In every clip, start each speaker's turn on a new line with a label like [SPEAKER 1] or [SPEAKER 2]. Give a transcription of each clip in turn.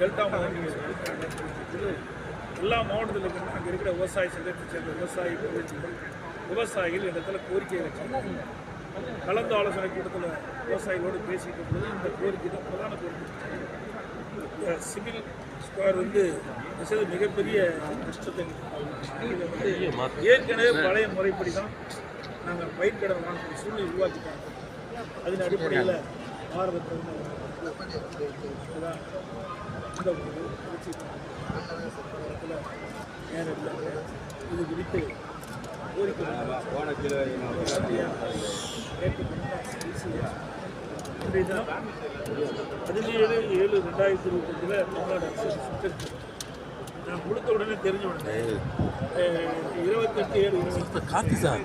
[SPEAKER 1] Delta மாவட்டத்தில் எல்லா மாவட்டத்தில் இருக்கிற அங்கே இருக்கிற விவசாய சங்கத்தை சேர்ந்த விவசாய பிரதிநிதிகள் விவசாயிகள் இடத்துல கோரிக்கை வச்சாங்க கலந்து ஆலோசனை கூட்டத்தில் விவசாயிகளோடு பேசிட்டு இருந்தது இந்த கோரிக்கை தான் பிரதான கோரிக்கை. சிவில் ஸ்கொயர் வந்து செய்த மிகப்பெரிய கஷ்டத்தை இதை வந்து ஏற்கனவே பழைய முறைப்படி தான் நாங்கள் பயிர் கடன் வாங்கக்கூடிய சூழ்நிலை உருவாக்கிட்டாங்க. அதன் அடிப்படையில் பாரத பிரதமர் இது குறித்து பதினேழு ஏழு ரெண்டாயிரத்தி இருபத்தஞ்சில் தமிழ்நாடு அரசு நான் கொடுத்த உடனே தெரிஞ்ச உடனே இருபத்தெட்டு ஏழு
[SPEAKER 2] காத்து சார்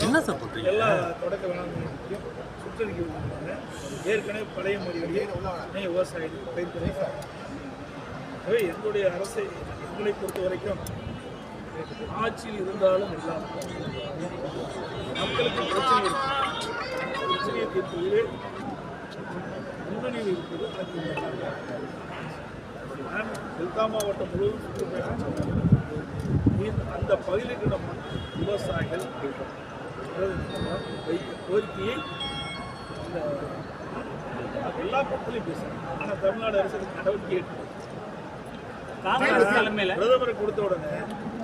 [SPEAKER 2] என்ன சார்
[SPEAKER 1] எல்லா தொடக்க வேணாம் சுற்றறிக்கை ஏற்கனவே பழைய முறையிலேயே விவசாயிகள் பயிர்களை ஆகவே எங்களுடைய அரசை எங்களை பொறுத்த வரைக்கும் ஆட்சியில் இருந்தாலும் இல்லாமல் மக்களுக்கு பிரச்சனை இருக்கு. பிரச்சனையை தீர்ப்பதிலே முன்னணியில் இருப்பது அதிமுக நான் டெல்டா மாவட்டம் முழுவதும் சுற்றுப்பயணம் அந்த பகுதியில் இருக்கிற விவசாயிகள் கோரிக்கையை எல்லா பக்கத்திலையும் பேசுறாங்க ஆனால் தமிழ்நாடு அரசு நடவடிக்கை எடுக்கல.
[SPEAKER 3] காங்கிரஸ் தலைமையில
[SPEAKER 1] பிரதமர் கொடுத்த உடனே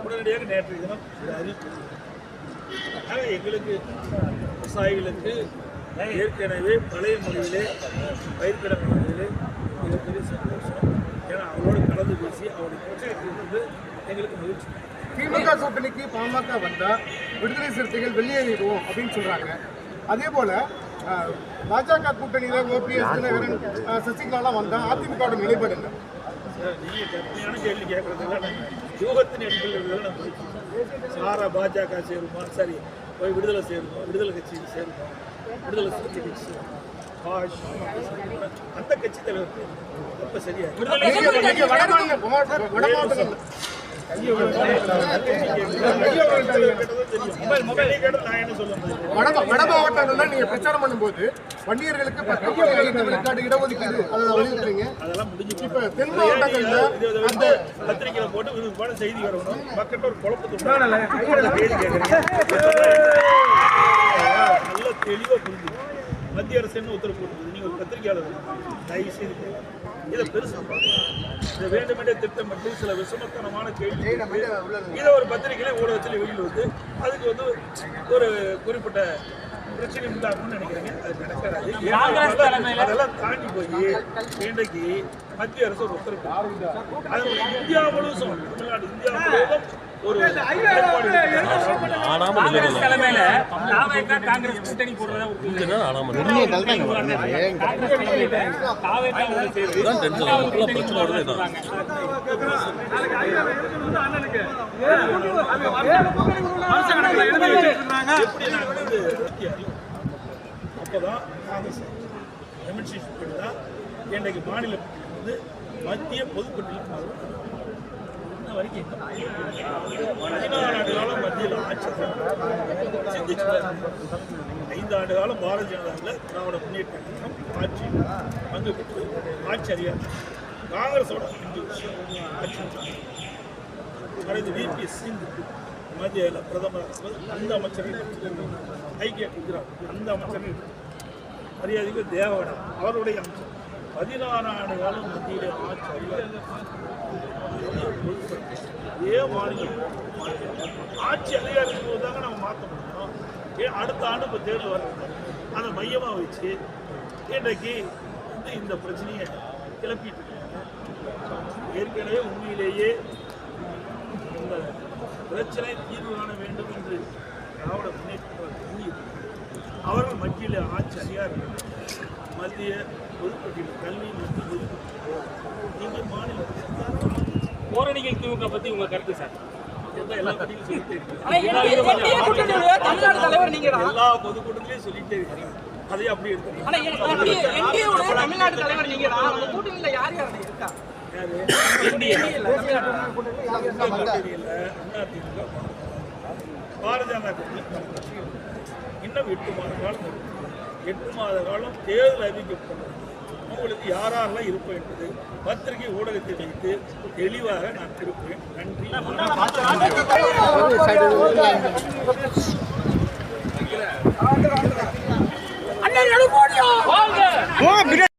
[SPEAKER 1] உடனடியாக நேற்றைய தினம் இந்த அறிவிப்பு எங்களுக்கு விவசாயிகளுக்கு ஏற்கனவே பழைய முறையிலே பயிர்க்கடன் முறையிலே மிகப்பெரிய சந்தோஷம். ஏன்னா அவரோடு கலந்து பேசி அவருடைய பிரச்சனை தீர்த்தது எங்களுக்கு மகிழ்ச்சி.
[SPEAKER 4] திமுக கூட்டணிக்கு பாமக வந்தா விடுதலை சிறுத்தைகள் வெளியேறிடுவோம் அப்படின்னு சொல்றாங்க. அதே போல பாஜக கூட்டணியில ஓபிஎஸ் தினகரன் சசிகலாலாம் வந்தா அதிமுகவோட நிலைப்பாடு என்ன
[SPEAKER 1] கேள்வி கேட்குறதுல யூகத்தின் சாரா பாஜக சேருமா? சரி போய் விடுதலை சேருமா? விடுதலை கட்சிக்கு சேருமா? விடுதலை சிறுத்தை கட்சி சேருமா? ஆஷ், அந்த கட்சி தலைவர். அப்ப சரியா?
[SPEAKER 4] நீங்க வட மாவட்டங்கள்ல நீங்க பிரச்சாரம் பண்ணும்போது ஐந்து விழுக்காடு இடஒதுக்கீடு அதை வலியுறுத்துறீங்க
[SPEAKER 1] அதெல்லாம் முடிஞ்சு போச்சு.
[SPEAKER 4] இப்ப தென் மாவட்டங்கள்ல
[SPEAKER 1] வந்து பத்திரிக்கையில போட்டு விறுவிறுப்பான செய்தி வரணும் மக்கள்கிட்ட ஒரு குழப்பத்தை உண்டாக்கணும். கேள்வி கேட்குறீங்க. நல்ல தெளிவா புரிஞ்சு மத்திய அரசு என்ன உத்தரவு போட்டுருக்குது நீங்க ஒரு பத்திரிகையாளர் தயவு செய்து. இதை பெருசா பார்க்கலாம் இதை வேண்டுமென்றே திட்டமிட்டு சில விஷமத்தனமான கேள்வி இதை ஒரு பத்திரிகையில ஊடகத்தில் வெளியில் வந்து அதுக்கு வந்து ஒரு குறிப்பிட்ட பிரச்சனை உண்டாகும்னு நினைக்கிறேங்க. அது நடக்காது. அதெல்லாம்
[SPEAKER 3] தலைமையில-
[SPEAKER 1] அதெல்லாம் தாண்டி போய் இன்றைக்கு மத்திய அரசு ஒரு உத்தரவு அது இந்தியா முழுவதும் தமிழ்நாடு இந்தியா முழுவதும் ஒரு
[SPEAKER 3] காங்கிரஸ் தலைமையில தாவேக்கா காங்கிரஸ் கூட்டணி போடுறதா
[SPEAKER 1] அப்போதான் காங்கிரஸ் எம்என்சி தான் இன்றைக்கு மாநில வந்து மத்திய பொதுப்பட்டியல் வரைக்கும் பதினாறு ஆண்டு காலம். சிந்திச்சு ஐந்து ஆண்டு காலம் பாரதிய ஜனதாவில் திராவிட முன்னேற்ற கழகம் ஆட்சி பங்கு பெற்று ஆட்சி அதிகாரம் காங்கிரஸோட அஞ்சு ஆட்சி செஞ்சாங்க. அடுத்து விபி சிங் மத்தியில் பிரதமர் அந்த அமைச்சர்கள் ஐக்கிய குஜராத் அந்த அமைச்சர்கள் மரியாதைக்கு தேவகடம் அவருடைய அமைச்சர் பதினாறு ஆண்டு காலம் மத்திய ஆட்சி அதிகாரம் ஏன் மாநிலம் ஆட்சி அதிகாரத்துக்கு போது தாங்க நம்ம மாற்ற முடியும் ஏன் அடுத்த ஆண்டு இப்போ தேர்தல் வருது அதை மையமாக வச்சு இன்றைக்கு வந்து இந்த பிரச்சனையை கிளப்பிட்டு இருக்காங்க. ஏற்கனவே உண்மையிலேயே இந்த பிரச்சனை தீர்வு காண வேண்டும் என்று திராவிட முன்னேற்ற அவர்கள் மத்தியில் ஆட்சி அதிகாரம் மத்திய பொதுப்பட்டியல் கல்வி மற்றும் பொதுப்பட்டியல் நீங்கள் மாநில
[SPEAKER 3] போரணிகள் திமுக பற்றி உங்கள் கருத்து சார்?
[SPEAKER 5] தமிழ்நாடு தலைவர் நீங்க
[SPEAKER 1] எல்லா பொதுக்கூட்டத்திலையும் சொல்லிட்டே எடுத்துக்கணும்
[SPEAKER 5] ஆனா என்டிஏ உடைய தமிழ்நாடு தலைவர் நீங்க அந்த கூட்டணியில யார் யார் இருக்கா?
[SPEAKER 1] யாரு?
[SPEAKER 3] என்டிஏ
[SPEAKER 1] பட்டியலில் அதிமுக பாரதிய ஜனதா கட்சி இன்னும் எட்டு மாத காலம் இருக்கு. எட்டு மாத காலம் தேர்தல் அறிவிக்கப்பட்டது அவங்களுக்கு யாரெல்லாம் இருப்போம் என்பது பத்திரிகை ஊடகத்தை வைத்து தெளிவாக நான் திருப்பேன் நன்றி.
[SPEAKER 3] வாழ்க